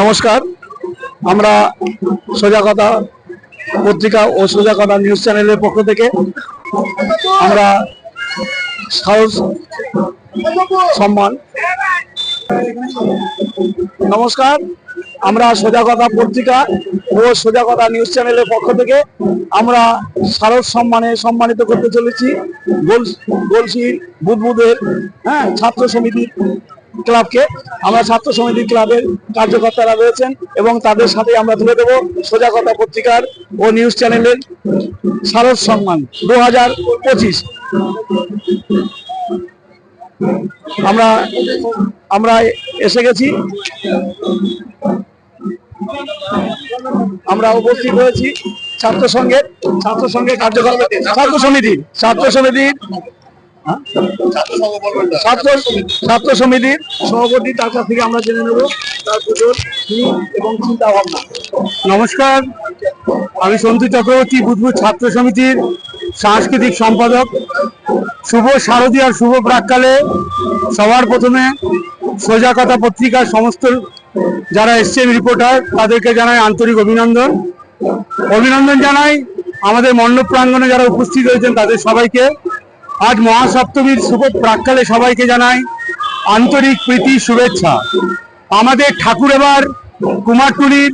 নমস্কার, আমরা সোজা কথা পত্রিকা ও সোজা কথা নিউজ চ্যানেলের পক্ষ থেকে আমরা সাহস সম্মান। নমস্কার, আমরা সোজা কথা পত্রিকা ও সোজা কথা নিউজ চ্যানেলের পক্ষ থেকে আমরা শারদ সম্মানে সম্মানিত করতে চলেছি। গোল গোলসির বুদবুদের হ্যাঁ ছাত্র সমিতির ক্লাবকে। আমরা ছাত্র সমিতি ক্লাবের কার্যকর্তারা রয়েছেন এবং তাদের সাথে আমরা তুলে দেবো সোজা কথা পত্রিকার ও নিউজ চ্যানেলের শারদ সম্মান দু হাজার পঁচিশ। আমরা আমরা এসে গেছি। আমরা উপস্থিত হয়েছি ছাত্র সংঘের ছাত্র সংঘের কার্যকর্তা ছাত্র সমিতি ছাত্র সমিতির ছাত্র সমিতির সভাপতি, তার কাছ থেকে আমরা জেনে নেব তার পুজোর এবং চিন্তা ভাবনা। নমস্কার, আমি সন্তু চক্রবর্তী, বুধবুধ ছাত্র সমিতির সাংস্কৃতিক সম্পাদক। শুভ শারদী আর শুভ প্রাককালে সবার প্রথমে সোজা কথা পত্রিকার সমস্ত যারা এসছেন রিপোর্টার তাদেরকে জানাই আন্তরিক অভিনন্দন। অভিনন্দন জানাই আমাদের মণ্ডপ প্রাঙ্গণে যারা উপস্থিত হয়েছেন, তাদের সবাইকে। আজ মহাসপ্তমীর শুভ প্রাককালে সবাইকে জানাই আন্তরিক প্রীতি, শুভেচ্ছা। আমাদের ঠাকুর এবার কুমারটুলির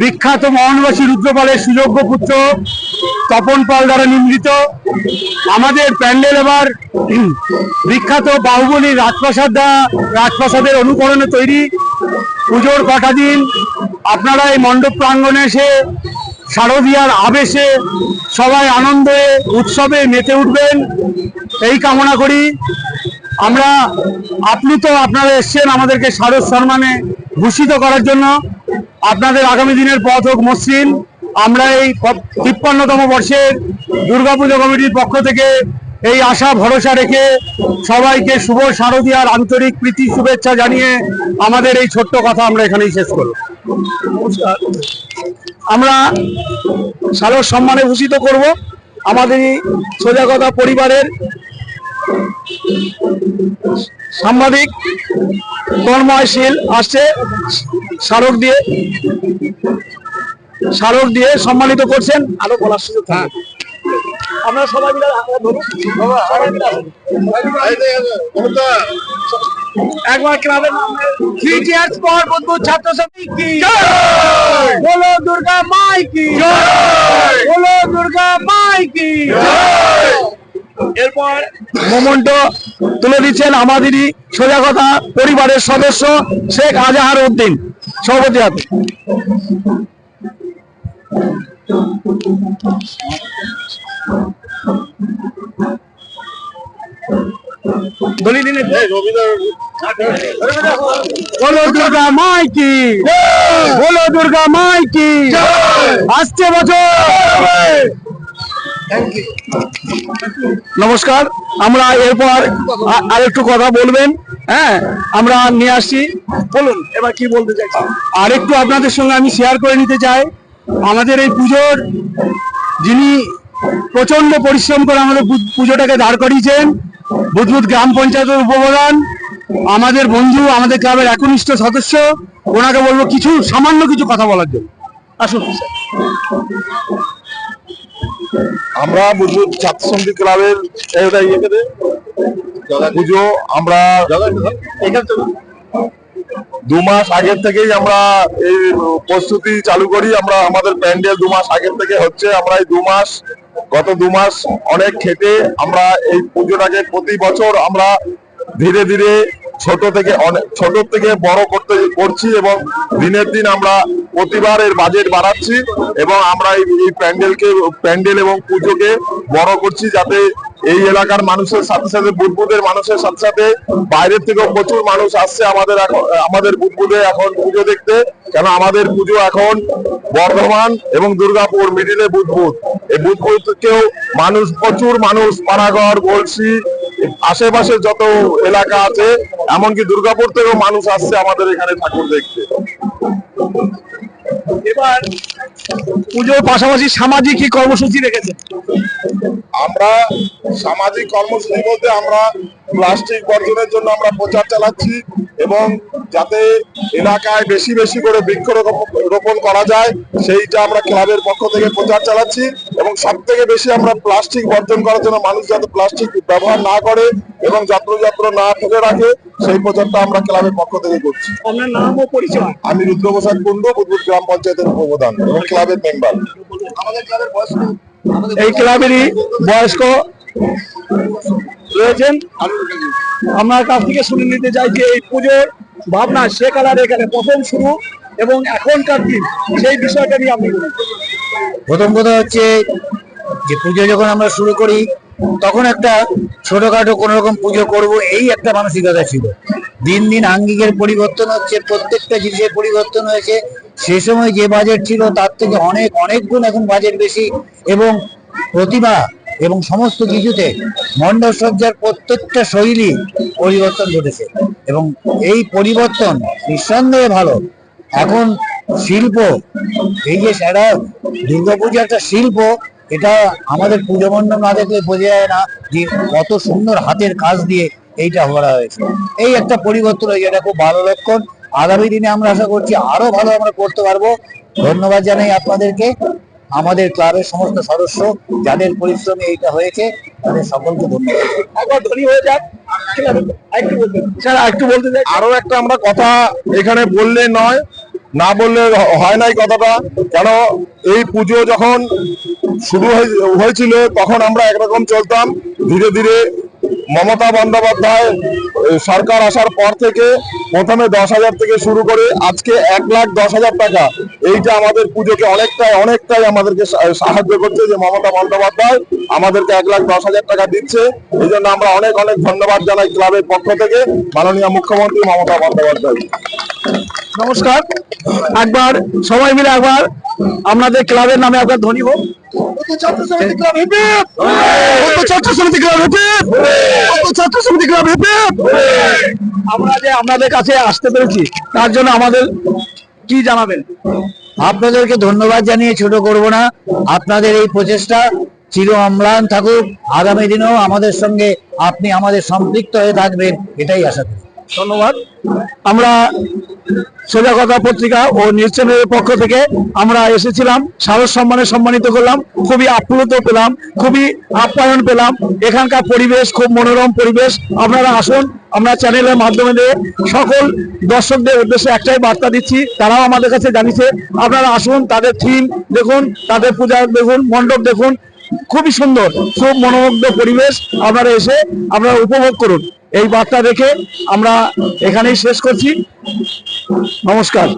বিখ্যাত মহানবাসী রুদ্রপালের সুযোগ্য পুত্র তপন পাল দ্বারা নির্মিত। আমাদের প্যান্ডেল এবার বিখ্যাত বাহুবলী রাজপ্রাসাদ দ্বারা, রাজপ্রাসাদের অনুকরণে তৈরি। পুজোর কটা দিন আপনারা এই মণ্ডপ প্রাঙ্গণে এসে শারদীয়ার আবেশে সবাই আনন্দে, উৎসবে মেতে উঠবেন। এই কামনা করি। আমরা আপ্লুত আপনারা এসছেন আমাদেরকে শারদ সম্মানে ভূষিত করার জন্য। আপনাদের আগামী দিনের পথ হোক মসৃণ। আমরা এই তিপ্পান্নতম বর্ষের দুর্গাপুজো কমিটির পক্ষ থেকে এই আশা ভরসা রেখে সবাইকে শুভ শারদীয়ার আন্তরিক প্রীতি শুভেচ্ছা জানিয়ে আমাদের এই ছোট্ট কথা আমরা এখানেই শেষ করব। নমস্কার। আমরা সারদ সম্মানে ভূষিত করব আমাদের এই সোজা কথা পরিবারের সাংবাদিক কর্মশীল আসছে স্মারক দিয়ে। স্মারক দিয়ে সম্মানিত করছেন। আরও বলার সুযোগ আমরা সবাই মিলে। একবার ক্লাবের নাম থ্রি চেয়ার্স ফর বুদ্ধ ছাত্র সমিতি কি? বলো দুর্গা মাই কি? বলো দুর্গা মাই কি? এরপর মোমেন্টো তুলে দিচ্ছেন আমাদেরই সোজা কথা পরিবারের সদস্য শেখ আজাহার উদ্দিন। সভাপতি হাতে বলো দুর্গা মাই কি? বলো দুর্গা মাই কি? আসছে বছর। নমস্কার আমরা এরপর আ- আরেকটু কথা বলবেন হ্যাঁ? আমরা নিয়ে আসছি। বলুন এবার কি বলতে চাইছেন? আর একটু আপনাদের সঙ্গে আমি শেয়ার করে নিতে চাই। আমাদের এই পুজোর যিনি প্রচণ্ড পরিশ্রম করে আমাদের পুজোটাকে দাঁড় করিয়েছেন। বুধবুধ গ্রাম পঞ্চায়েতের উপপ্রধান আমাদের বন্ধু আমাদের ক্লাবের একনিষ্ঠ সদস্য ওনাকে বলব কিছু সামান্য কিছু কথা বলার জন্য। আসুন আমরা বুঝব ছাত্র সমিতি ক্লাবের পুজো আমরা দু মাস আগের থেকেই আমরা এই প্রস্তুতি চালু করি আমরা আমাদের প্যান্ডেল দু মাস আগের থেকে হচ্ছে আমরা এই দু মাস গত দু মাস অনেক খেটে আমরা এই পুজোটাকে প্রতি বছর আমরা ধীরে ধীরে ছোট থেকে অনেক ছোট থেকে বড় করতে করছি এবং দিনের দিন আমরা প্রতিবার এর বাজেট বাড়াচ্ছি এবং আমরা এই এই প্যান্ডেলকে, প্যান্ডেল এবং পুজোকে বড় করছি যাতে এই এলাকার মানুষের সাথে সাথে বুদবুদের মানুষের সাথে সাথে বাইরের থেকেও প্রচুর মানুষ আসছে আমাদের এখন, আমাদের বুদবুদে এখন পুজো দেখতে। কেন আমাদের পুজো এখন বর্ধমান এবং দুর্গাপুর মিডিলে বুদবুদ এই বুদবুদকেও মানুষ, প্রচুর মানুষ পানাগড় গলসি আশেপাশে যত এলাকা আছে, এমনকি দুর্গাপুর থেকেও মানুষ আসছে আমাদের এখানে ঠাকুর দেখতে। এবার পুজোর পাশাপাশি সামাজিক কি কর্মসূচি রেখেছে। আমরা সামাজিক কর্মসূচি বলতে আমরা প্লাস্টিক বর্জনের জন্য আমরা প্রচার চালাচ্ছি এবং যাতে এলাকায় বেশি বেশি করে বৃক্ষরোপণ রোপণ করা যায় সেইটা আমরা ক্লাবের পক্ষ থেকে প্রচার চালাচ্ছি এবং সব থেকে বেশি আমরা প্লাস্টিক বর্জন করার জন্য মানুষ যাতে প্লাস্টিক ব্যবহার না করে এবং যত্রযত্র না ফেলে রাখে সেই প্রচারটা আমরা ক্লাবের পক্ষ থেকে করছি। আপনার নাম ও পরিচয়? আমি রুদ্রপ্রসাদ কুন্ডু বুধবুদ গ্রাম পঞ্চায়েতের উপপ্রধান এবং ক্লাবের মেম্বার। আমাদের ক্লাবের বয়স এই ক্লাবেরই বয়স্ক। রয়েছেন। আপনার কাছ থেকে শুনে নিতে চাই যে এই পুজোর ভাবনা, সে কালার এখানে প্রথম শুরু এবং এখনকার দিন, সেই বিষয়টা নিয়ে আপনি প্রথম কথা হচ্ছে যে পুজো যখন আমরা শুরু করি, তখন একটা ছোটখাটো কোন রকম পুজো করব, এই একটা মানসিকতা ছিল। দিন দিন আঙ্গিকের পরিবর্তন হচ্ছে, প্রত্যেকটা জিনিসের পরিবর্তন হয়েছে। সে সময় যে বাজেট ছিল, তার থেকে অনেক অনেক গুণ এখন বাজেট বেশি এবং প্রতিভা এবং সমস্ত কিছুতে মণ্ডপ সজ্জার প্রত্যেকটা শৈলী পরিবর্তন ঘটেছে এবং এই পরিবর্তন নিঃসন্দেহে ভালো। এখন শিল্প, এই যে সারা দুর্গাপূজা একটা শিল্প, এটা আমাদের পুজো মণ্ডপ না দেখলে বোঝা যায় না যে কত সুন্দর হাতের কাজ দিয়ে এইটা করা হয়েছে। এই একটা পরিবর্তন হয়েছে, এটা খুব ভালো লক্ষণ। আগামী দিনে আমরা আশা করছি আরও ভালো আমরা করতে পারব। ধন্যবাদ জানাই আপনাদেরকে। আমাদের ক্লাবের সমস্ত সদস্য যাদের পরিশ্রমে এইটা হয়েছে তাদের সকলকে ধন্যবাদ। একবার ধনী হয়ে যাক। একটু বলবেন। স্যার একটু বলতে চাই আরও একটা আমরা কথা এখানে বললে নয় না বললে হয় নাই কথাটা। কেন এই পুজো যখন শুরু হয়ে- হয়েছিল তখন আমরা একরকম চলতাম। ধীরে ধীরে মমতা বন্দ্যোপাধ্যায় সরকার আসার পর থেকে প্রথমে দশ হাজার থেকে শুরু করে আজকে এক লাখ দশ হাজার টাকা। এইটা আমাদের পুজোকে অনেকটাই অনেকটাই আমাদেরকে সাহায্য করছে যে মমতা বন্দ্যোপাধ্যায় আমাদেরকে এক লাখ দশ হাজার টাকা দিচ্ছে। এই জন্য আমরা অনেক অনেক ধন্যবাদ জানাই ক্লাবের পক্ষ থেকে। মাননীয় মুখ্যমন্ত্রী মমতা বন্দ্যোপাধ্যায়। নমস্কার। একবার, সবাই মিলে একবার, আপনাদের ক্লাবের নামে একবার ধনী হোক। ছাত্র সমিতি ক্লাব হিপ হিপ! ছাত্র সমিতি ক্লাব হিপ হিপ! ছাত্র সমিতি ক্লাব হিপ হিপ! আমরা যে আপনাদের কাছে আসতে পেরেছি তার জন্য আমাদের কি জানাবেন? আপনাদেরকে ধন্যবাদ জানিয়ে ছোট করব না। আপনাদের এই প্রচেষ্টা চির অম্লান থাকুক। আগামী দিনেও আমাদের সঙ্গে আপনি আমাদের সম্পৃক্ত হয়ে থাকবেন এটাই আশা করি। ধন্যবাদ। আমরা সোজা কথা পত্রিকা ও নিউজ চ্যানেলের পক্ষ থেকে আমরা এসেছিলাম, সারস সম্মানে সম্মানিত করলাম, খুবই আপ্লুত পেলাম, খুবই আপ্যায়ন পেলাম। এখানকার পরিবেশ খুব মনোরম পরিবেশ। আপনারা আসুন, আমরা চ্যানেলের মাধ্যমে দিয়ে সকল দর্শকদের উদ্দেশ্যে একটাই বার্তা দিচ্ছি, তারাও আমাদের কাছে জানিয়েছে, আপনারা আসুন, তাদের থিম দেখুন, তাদের পূজা দেখুন, মণ্ডপ দেখুন। খুবই সুন্দর, খুব মনোমুগ্ধ পরিবেশ। আপনারা এসে, আপনারা উপভোগ করুন। এই বার্তা রেখে আমরা এখানেই শেষ করছি। নমস্কার।